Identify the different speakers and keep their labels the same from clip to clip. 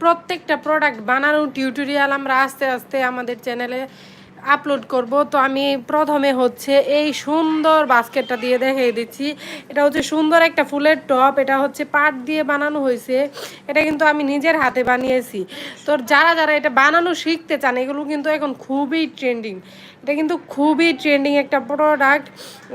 Speaker 1: প্রত্যেকটা প্রোডাক্ট বানানোর টিউটোরিয়াল আমরা আস্তে আস্তে আমাদের চ্যানেলে আপলোড করব। তো আমি প্রথমে হচ্ছে এই সুন্দর বাস্কেটটা দিয়ে দেখিয়ে দিচ্ছি। এটা হচ্ছে সুন্দর একটা ফুলের টপ। এটা হচ্ছে পাট দিয়ে বানানো হয়েছে। এটা কিন্তু আমি নিজের হাতে বানিয়েছি। তো যারা যারা এটা বানানো শিখতে চান, এগুলো কিন্তু এখন খুবই ট্রেন্ডিং এটা কিন্তু খুবই ট্রেন্ডিং একটা প্রোডাক্ট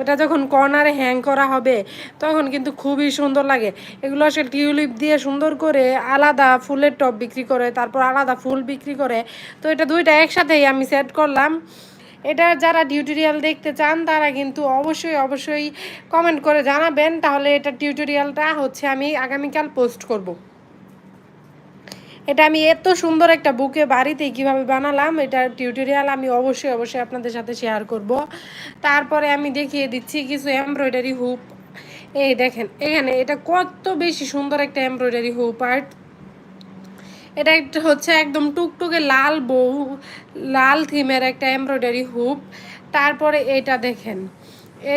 Speaker 1: এটা যখন কর্নারে হ্যাং করা হবে, তখন কিন্তু খুবই সুন্দর লাগে। এগুলো আসলে টিউলিপ দিয়ে সুন্দর করে আলাদা ফুলের টপ বিক্রি করে, তারপর আলাদা ফুল বিক্রি করে। তো এটা দুইটা একসাথেই আমি সেট করলাম। এটা যারা টিউটোরিয়াল দেখতে চান, তারা কিন্তু অবশ্যই অবশ্যই কমেন্ট করে জানাবেন। তাহলে এটা টিউটোরিয়ালটা হচ্ছে আমি আগামীকাল পোস্ট করব। এটা আমি এত সুন্দর একটা বুকে বাড়িতে কীভাবে বানালাম, এটা টিউটোরিয়াল আমি অবশ্যই অবশ্যই আপনাদের সাথে শেয়ার করব। তারপরে আমি দেখিয়ে দিচ্ছি কিছু এমব্রয়ডারি হুপ এই দেখেন, এখানে এটা কত বেশি সুন্দর একটা এমব্রয়ডারি হুপ আর্ট এটা একটা হচ্ছে একদম টুকটুকে লাল বউ, লাল থিমের একটা এমব্রয়ডারি হুপ। তারপরে এটা দেখেন,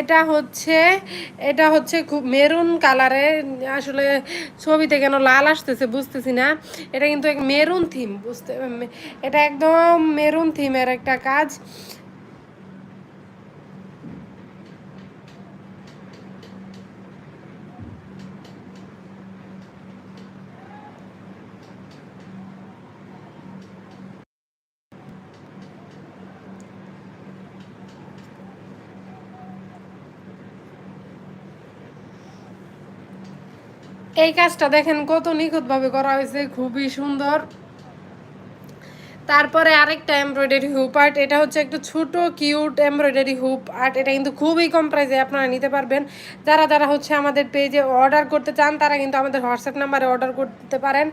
Speaker 1: এটা হচ্ছে এটা হচ্ছে খুব মেরুন কালারে, আসলে ছবিতে কেন লাল আসতেছে বুঝতেছি না। এটা কিন্তু এক মেরুন থিম, বুঝতে, এটা একদম মেরুন থিমের একটা কাজ। এই কাজটা দেখেন কত নিখুঁতভাবে করা হয়েছে, খুবই সুন্দর। তারপরে আরেকটা এমব্রয়ডারি হুপ আর্ট এটা হচ্ছে একটু ছোট কিউট এমব্রয়ডারি হুপ আর্ট এটা কিন্তু খুবই কম প্রাইসে আপনারা নিতে পারবেন। যারা যারা হচ্ছে আমাদের পেজে অর্ডার করতে চান, তারা কিন্তু আমাদের হোয়াটসঅ্যাপ নাম্বারে অর্ডার করতে পারেন।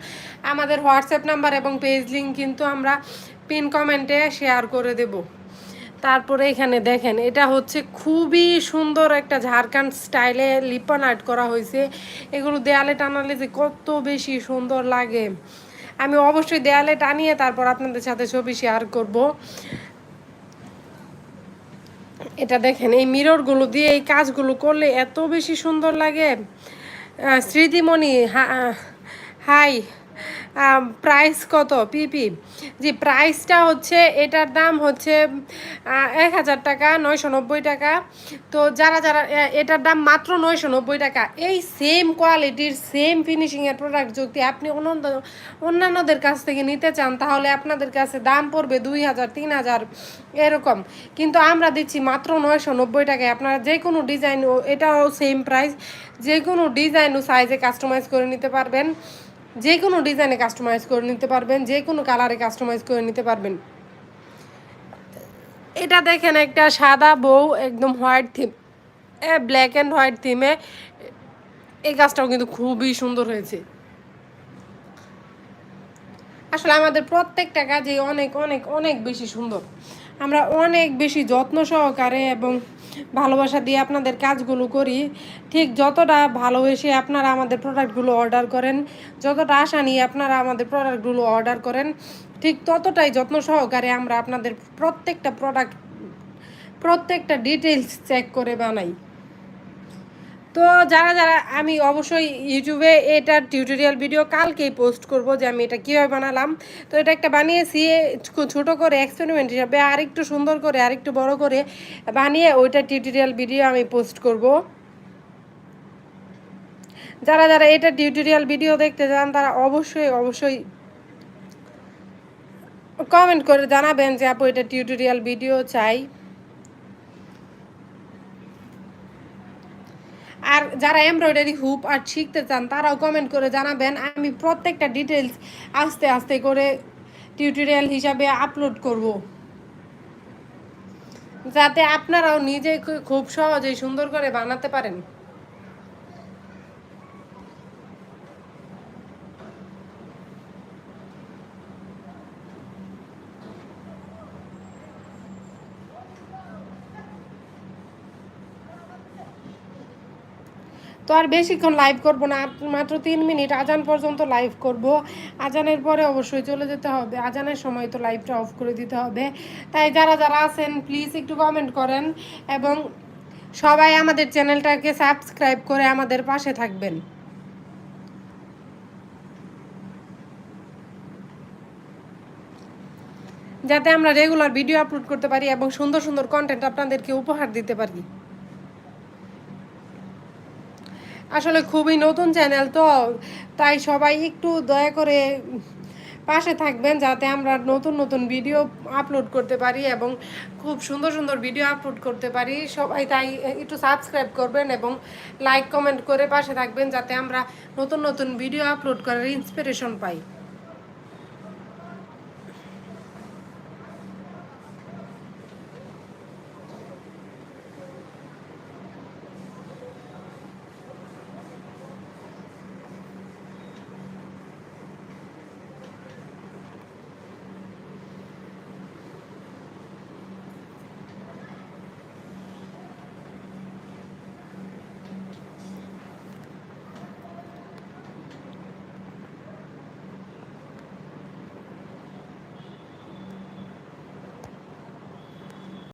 Speaker 1: আমাদের হোয়াটসঅ্যাপ নাম্বার এবং পেজ লিঙ্ক কিন্তু আমরা পিন কমেন্টে শেয়ার করে দেবো। তারপরে এখানে দেখেন, এটা হচ্ছে খুবই সুন্দর একটা ঝাড়খান্ড স্টাইলে লিপন আর্ট করা হয়েছে। এগুলো দেয়ালে টানালে যে কত বেশি সুন্দর লাগে। আমি অবশ্যই দেয়ালে টানিয়ে তারপর আপনাদের সাথে ছবি শেয়ার করব। এটা দেখেন, এই মিররগুলো দিয়ে এই কাজগুলো করলে এত বেশি সুন্দর লাগে। স্মৃতিমণি হাই প্রাইস কত? পিপি। জি প্রাইসটা হচ্ছে, এটার দাম হচ্ছে এক হাজার টাকা, নয়শো নব্বই টাকা। তো যারা যারা এটার দাম মাত্র নয়শো নব্বই টাকা, এই সেম কোয়ালিটির সেম ফিনিশিংয়ের প্রোডাক্ট যদি আপনি অন্য অন্যান্যদের কাছ থেকে নিতে চান, তাহলে আপনাদের কাছে দাম পড়বে দুই হাজার, তিন হাজার, এরকম। কিন্তু আমরা দিচ্ছি মাত্র নয়শো নব্বই টাকায়। আপনারা যে কোনো ডিজাইন এটাও সেম প্রাইস যে কোনো ডিজাইন ও সাইজে কাস্টমাইজ করে নিতে পারবেন। যে কোনো ডিজাইনে কাস্টমাইজ করে নিতে পারবেন যে কোনো কালারে কাস্টমাইজ করে নিতে পারবেন। এটা দেখেন একটা সাদা বউ, একদম white theme black and white থিমে এই গাছটাও কিন্তু খুবই সুন্দর হয়েছে। আসলে আমাদের প্রত্যেকটা কাজে অনেক অনেক অনেক বেশি সুন্দর। আমরা অনেক বেশি যত্ন সহকারে এবং ভালোবাসা দিয়ে আপনাদের কাজগুলো করি। ঠিক যতটা ভালোবেসে আপনারা আমাদের প্রোডাক্টগুলো অর্ডার করেন। যতটা আশা নিয়ে আপনারা আমাদের প্রোডাক্টগুলো অর্ডার করেন, ঠিক ততটাই যত্ন সহকারে আমরা আপনাদের প্রত্যেকটা প্রোডাক্ট প্রত্যেকটা ডিটেলস চেক করে বানাই। তো যারা যারা, আমি অবশ্যই ইউটিউবে এটার টিউটোরিয়াল ভিডিও কালকেই পোস্ট করব যে আমি এটা কীভাবে বানালাম। তো এটা একটা বানিয়েছি ছোট করে এক্সপেরিমেন্ট হিসাবে, আরেকটু সুন্দর করে, আরেকটু বড় করে বানিয়ে ওইটা টিউটোরিয়াল ভিডিও আমি পোস্ট করব। যারা যারা এটা টিউটোরিয়াল ভিডিও দেখতে চান, তারা অবশ্যই অবশ্যই কমেন্ট করে জানাবেন যে আপু এটা টিউটোরিয়াল ভিডিও চাই। আর যারা এমব্রয়ডারি হুপ আর শিখতে চান, তারাও কমেন্ট করে জানাবেন। আমি প্রত্যেকটা ডিটেলস আস্তে আস্তে করে টিউটোরিয়াল হিসাবে আপলোড করব। যাতে আপনারাও নিজে খুব সহজেই সুন্দর করে বানাতে পারেন। তো আর বেশিক্ষণ লাইভ করব না মাত্র তিন মিনিট আজান পর্যন্ত লাইভ করব। আজানের পরে অবশ্যই চলে যেতে হবে, আজানের সময় তো লাইভটা অফ করে দিতে হবে। তাই যারা যারা আছেন প্লিজ একটু কমেন্ট করেন এবং সবাই আমাদের চ্যানেলটাকে সাবস্ক্রাইব করে আমাদের পাশে থাকবেন। যাতে আমরা রেগুলার ভিডিও আপলোড করতে পারি এবং সুন্দর সুন্দর কন্টেন্ট আপনাদেরকে উপহার দিতে পারি। আসলে খুবই নতুন চ্যানেল তো, তাই সবাই একটু দয়া করে পাশে থাকবেন যাতে আমরা নতুন নতুন ভিডিও আপলোড করতে পারি এবং খুব সুন্দর সুন্দর ভিডিও আপলোড করতে পারি। সবাই তাই একটু সাবস্ক্রাইব করবেন এবং লাইক কমেন্ট করে পাশে থাকবেন যাতে আমরা নতুন নতুন ভিডিও আপলোড করার ইন্সপিরেশন পাই।